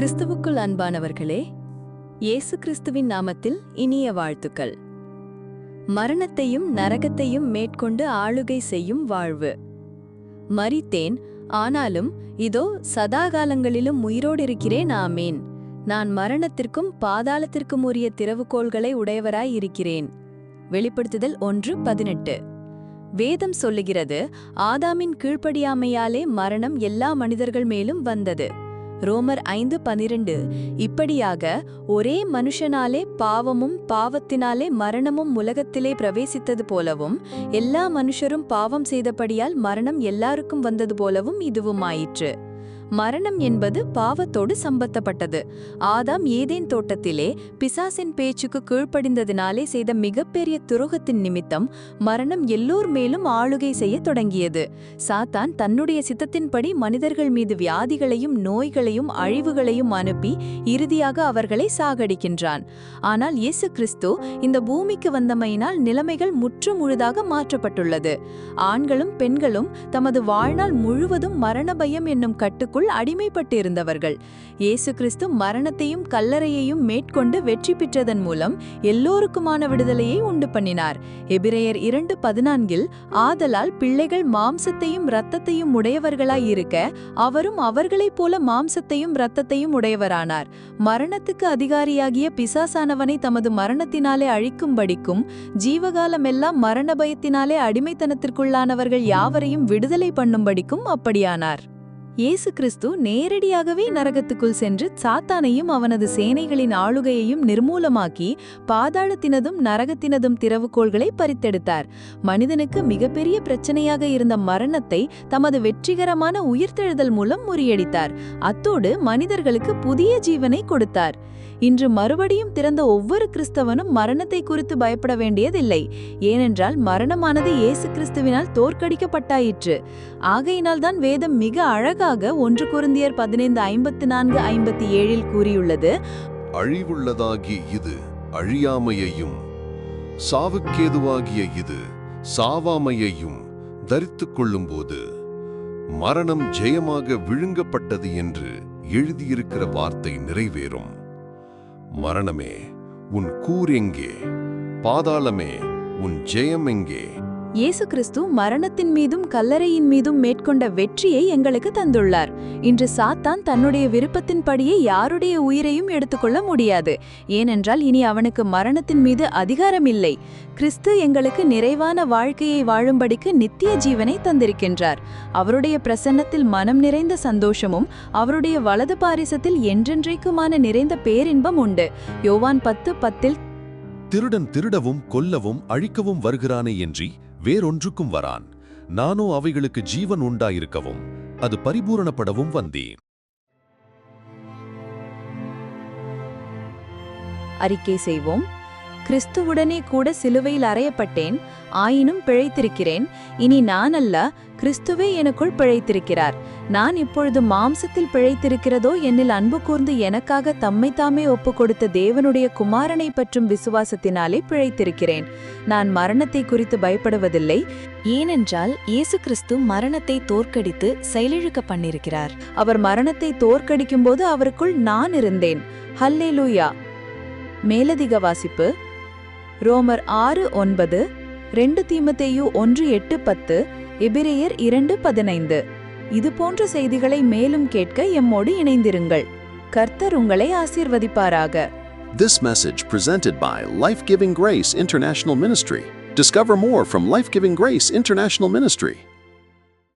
கிறிஸ்துவுக்குள் அன்பானவர்களே இயேசு கிறிஸ்துவின் நாமத்தில் இனிய வாழ்த்துக்கள். மரணத்தையும் நரகத்தையும் மேற்கொண்டு ஆளுகை செய்யும் வாழ்வு. மறித்தேன் ஆனாலும் இதோ சதாகாலங்களிலும் உயிரோடிருக்கிறேன் ஆமேன். நான் மரணத்திற்கும் பாதாளத்திற்கும் உரிய திறவுகோள்களை உடையவராய் இருக்கிறேன். வெளிப்படுத்துதல் ஒன்று பதினெட்டு. வேதம் சொல்லுகிறது ஆதாமின் கீழ்ப்படியாமையாலே மரணம் எல்லா மனிதர்கள் மேலும் வந்தது. ரோமர் ஐந்து பனிரெண்டு இப்படியாக ஒரே மனுஷனாலே பாவமும் பாவத்தினாலே மரணமும் உலகத்திலே பிரவேசித்தது போலவும் எல்லா மனுஷரும் பாவம் செய்தபடியால் மரணம் எல்லாருக்கும் வந்தது போலவும் இதுவும் ஆயிற்று மரணம் என்பது பாவத்தோடு சம்பந்தப்பட்டது. ஆதாம் ஏதேன் தோட்டத்திலே பிசாசின் பேச்சுக்கு கீழ்ப்படிந்ததினாலே செய்த மிகப்பெரிய துரோகத்தின் நிமித்தம் மரணம் எல்லோர் மேலும் ஆளுகை செய்ய தொடங்கியது. சாத்தான் தன்னுடைய சித்தத்தின்படி மனிதர்கள் மீது வியாதிகளையும் நோய்களையும் அழிவுகளையும் அனுப்பி இறுதியாக அவர்களை சாகடிக்கின்றான். ஆனால் இயேசு கிறிஸ்து இந்த பூமிக்கு வந்தமையினால் நிலைமைகள் முற்று முழுதாக மாற்றப்பட்டுள்ளது. ஆண்களும் பெண்களும் தமது வாழ்நாள் முழுவதும் மரண பயம் என்னும் கட்டுக்குள் அடிமைப்பட்டிருந்தவர்கள். இயேசு கிறிஸ்து மரணத்தையும் கல்லறையையும் மேற்கொண்டு வெற்றி பெற்றதன் மூலம் எல்லோருக்குமான விடுதலையை உண்டு பண்ணினார். எபிரேயர் இரண்டு பதினான்கில் ஆதலால் பிள்ளைகள் மாம்சத்தையும் இரத்தத்தையும் உடையவர்களாய் இருக்க அவரும் அவர்களைப் போல மாம்சத்தையும் இரத்தத்தையும் உடையவரானார். மரணத்துக்கு அதிகாரியாகிய பிசாசானவனை தமது மரணத்தினாலே அழிக்கும்படிக்கும் ஜீவகாலமெல்லாம் மரண பயத்தினாலே அடிமைத்தனத்திற்குள்ளானவர்கள் யாவரையும் விடுதலை பண்ணும்படிக்கும் அப்படியானார். இயேசு கிறிஸ்து நேரடியாகவே நரகத்துக்குள் சென்று சாத்தானையும் அவனது சேனைகளின் ஆளுகையையும் நிர்மூலமாக்கி பாதாளத்தினதும் நரகத்தினதும் திறவுகோள்களை பறித்தெடுத்தார். மனிதனுக்கு மிகப்பெரிய பிரச்சனையாக இருந்த மரணத்தை தமது வெற்றிகரமான உயிர்த்தெழுதல் மூலம் முறியடித்தார். அத்தோடு மனிதர்களுக்கு புதிய ஜீவனை கொடுத்தார். இன்று மறுபடியும் திறந்த ஒவ்வொரு கிறிஸ்தவனும் மரணத்தை குறித்து பயப்பட வேண்டியதில்லை. ஏனென்றால் மரணமானது இயேசு கிறிஸ்துவினால் தோற்கடிக்கப்பட்டாயிற்று. ஆகையினால்தான் வேதம் மிக அழகாக ஒன்று குருந்தியர் பதினைந்து ஐம்பத்தி நான்கு ஐம்பத்தி ஏழில் கூறியுள்ளது அழிவுள்ளதாகிய இது அழியாமையையும் சாவுக்கேதுவாகிய இது சாவாமையையும் தரித்துக் கொள்ளும்போது மரணம் ஜெயமாக விழுங்கப்பட்டது என்று எழுதியிருக்கிற வார்த்தை நிறைவேறும். மரணமே உன் கூர் எங்கே பாதாளமே உன் ஜெயம் எங்கே இயேசு கிறிஸ்து மரணத்தின் மீதும் கல்லறையின் மீதும் மேற்கொண்ட வெற்றியை எங்களுக்கு தந்துள்ளார். இன்று சாத்தான் தன்னுடைய விருப்பத்தின்படியே யாருடைய உயிரையும் எடுத்துக்கொள்ள முடியாது. ஏனென்றால் இனி அவனுக்கு மரணத்தின் மீது அதிகாரம் இல்லை கிறிஸ்து எங்களுக்கு நிறைவான வாழ்க்கையை வாழும்படிக்கு நித்திய ஜீவனை தந்திருக்கின்றார். அவருடைய பிரசன்னத்தில் மனம் நிறைந்த சந்தோஷமும் அவருடைய வலது பாரிசத்தில் என்றென்றைக்குமான நிறைந்த பேரின்பம் உண்டு. யோவான் பத்து பத்தில் திருடன் திருடவும் கொல்லவும் அழிக்கவும் வருகிறானே என்றி வேறொன்றுக்கும் வரான். நானோ அவைகளுக்கு ஜீவன் உண்டாயிருக்கவும் அது பரிபூரணப்படவும் வந்தேன். அறிக்கை செய்வோம். கிறிஸ்துவுடனே கூட சிலுவையில் அறையப்பட்டேன் ஆயினும் பிழைத்திருக்கிறேன். இனி நான் அல்ல கிறிஸ்துவே எனக்குள் பிழைத்திருக்கிறார். நான் இப்பொழுது மாம்சத்தில் பிழைத்திருக்கிறதோ என்னில் அன்பு கூர்ந்து எனக்காக தம்மை தாமே கொடுத்த தேவனுடைய குமாரனை பற்றும் விசுவாசத்தினாலே பிழைத்திருக்கிறேன். நான் மரணத்தை குறித்து பயப்படுவதில்லை. ஏனென்றால் இயேசு கிறிஸ்து மரணத்தை தோற்கடித்து செயலிழுக்க பண்ணிருக்கிறார். அவர் மரணத்தை தோற்கடிக்கும்போது அவருக்குள் நான் இருந்தேன். ஹல்லேலூயா. மேலதிக வாசிப்பு. ரோமர் ஆறு ஒன்பது ரெண்டு தீமத்தையு ஒன்று எட்டு பத்து எபிரேயர் இரண்டு பதினைந்து இது போன்ற செய்திகளை மேலும் கேட்க எம்மோடு இணைந்திருங்கள் கர்த்தர் உங்களை ஆசீர்வதிப்பாராக This message presented by Life Giving Grace International Ministry. Discover more from Life Giving Grace International Ministry.